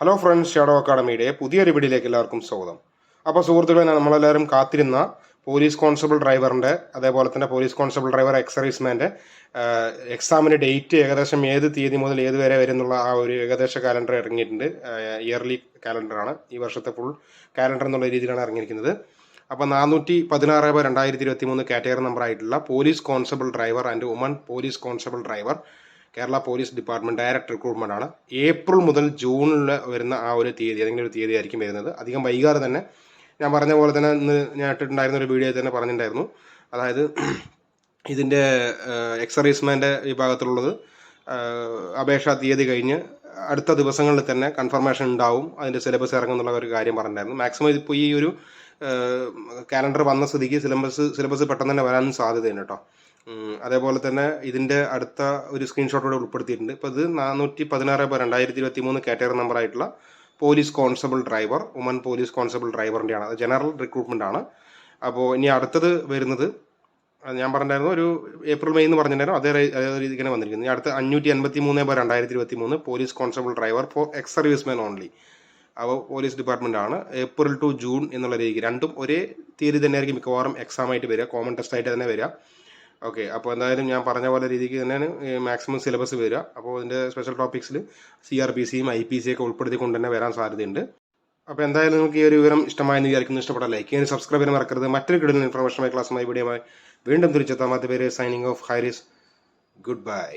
Hello friends shadow അക്കാഡമിയുടെ പുതിയൊരു വീഡിയോയിലേക്ക് എല്ലാവർക്കും സ്വാഗതം. അപ്പോൾ സുഹൃത്തുക്കളെ നമ്മളെല്ലാവരും കാത്തിരുന്ന പോലീസ് കോൺസ്റ്റബിൾ ഡ്രൈവറിന്റെ അതേപോലെ തന്നെ പോലീസ് കോൺസ്റ്റബിൾ ഡ്രൈവർ എക്സർവീസ്മാന്റെ എക്സാമിന്റെ ഡേറ്റ് ഏകദേശം ഏത് തീയതി മുതൽ ഏത് വരെ വരുന്നുള്ള ആ ഒരു ഏകദേശ കാലണ്ടർ ഇറങ്ങിയിട്ടുണ്ട്. ഇയർലി കാലണ്ടറാണ് ഈ വർഷത്തെ ഫുൾ കാലണ്ടർ എന്നുള്ള രീതിയിലാണ് ഇറങ്ങിയിരിക്കുന്നത്. അപ്പോൾ നാനൂറ്റി പതിനാറ് ബൈ രണ്ടായിരത്തി ഇരുപത്തി മൂന്ന് കാറ്റഗറി നമ്പർ ആയിട്ടുള്ള police constable driver and woman police constable driver Kerala police department direct recruitment ആണ്. ഏപ്രിൽ മുതൽ ജൂണിൽ വരുന്ന ആ ഒരു തീയതി ഏതെങ്കിലും ഒരു തീയതി ആയിരിക്കും വരുന്നത്. അധികം വൈകാതെ തന്നെ ഞാൻ പറഞ്ഞ പോലെ തന്നെ ഇന്ന് ഞാൻ ഇട്ടിട്ടുണ്ടായിരുന്ന ഒരു വീഡിയോയിൽ തന്നെ പറഞ്ഞിട്ടുണ്ടായിരുന്നു. അതായത് ഇതിന്റെ എക്സർവീസ്മാന്റെ വിഭാഗത്തിലുള്ളത് അപേക്ഷാ തീയതി കഴിഞ്ഞ് അടുത്ത ദിവസങ്ങളിൽ തന്നെ കൺഫർമേഷൻ ഉണ്ടാവും. അതിന്റെ സിലബസ് ഇറങ്ങുന്നുള്ള ഒരു കാര്യം പറഞ്ഞിട്ടുണ്ടായിരുന്നു. മാക്സിമം ഇതിപ്പോൾ ഈ ഒരു കാലണ്ടർ വന്ന സ്ഥിതിക്ക് സിലബസ് സിലബസ് പെട്ടെന്ന് തന്നെ വരാനും സാധ്യതയുണ്ട് കേട്ടോ. അതേപോലെ തന്നെ ഇതിന്റെ അടുത്ത ഒരു സ്ക്രീൻഷോട്ട് കൂടെ ഉൾപ്പെടുത്തിയിട്ടുണ്ട്. ഇപ്പോൾ ഇത് നാനൂറ്റി പതിനാറ് രണ്ടായിരത്തി ഇരുപത്തി മൂന്ന് കാറ്റഗറി നമ്പർ ആയിട്ടുള്ള police constable driver woman police constable ഡ്രൈവറിന്റെയാണ് അത് ജനറൽ റിക്രൂട്ട്മെന്റ് ആണ്. അപ്പോൾ ഇനി അടുത്തത് വരുന്നത് ഞാൻ പറഞ്ഞിട്ടുണ്ടായിരുന്നു ഒരു ഏപ്രിൽ മെയ് എന്ന് പറഞ്ഞിട്ടുണ്ടായിരുന്നു അതേ അതേ വന്നിരിക്കുന്നു. വന്നിരിക്കുന്നത് അടുത്ത അഞ്ഞൂറ്റി എൺപത്തി മൂന്ന് ബൈ രണ്ടായിരത്തി ഇരുപത്തി മൂന്ന് police constable driver for ex service men only അപ്പോൾ പോലീസ് ഡിപ്പാർട്ട്മെന്റ് ആണ്. ഏപ്രിൽ ടു ജൂൺ എന്നുള്ള രീതിക്ക് രണ്ടും ഒരേ തീയതി തന്നെയായിരിക്കും മിക്കവാറും എക്സാം ആയിട്ട് വരിക കോമൺ ടെസ്റ്റ് ആയിട്ട് തന്നെ വരിക. ഓക്കെ അപ്പോൾ എന്തായാലും ഞാൻ പറഞ്ഞ പോലെ രീതിക്ക് തന്നെയാണ് മാക്സിമം സിലബസ് വരിക. അപ്പോൾ ഇതിന്റെ സ്പെഷ്യൽ ടോപ്പിക്സിൽ സി ആർ പി സിയും ഐ പി സി ഒക്കെ ഉൾപ്പെടുത്തിക്കൊണ്ട് തന്നെ വരാൻ സാധ്യതയുണ്ട്. അപ്പോൾ എന്തായാലും നിങ്ങൾക്ക് ഈ ഒരു വിവരം ഇഷ്ടമായെന്ന് വിചാരിക്കുന്നു. ഇഷ്ടപ്പെട്ട ലൈക്ക് ചെയ്യാൻ സബ്സ്ക്രൈബ് ചെയ്യാൻ മറക്കരുത്. മറ്റൊരു കിടുന്ന ഇൻഫർമേഷനുമായി ക്ലാസ്സുമായി വീഡിയോമായി വീണ്ടും തിരിച്ചെത്താം. അത് പേര് സൈനിങ് ഓഫ് ഹൈറിസ് ഗുഡ് ബൈ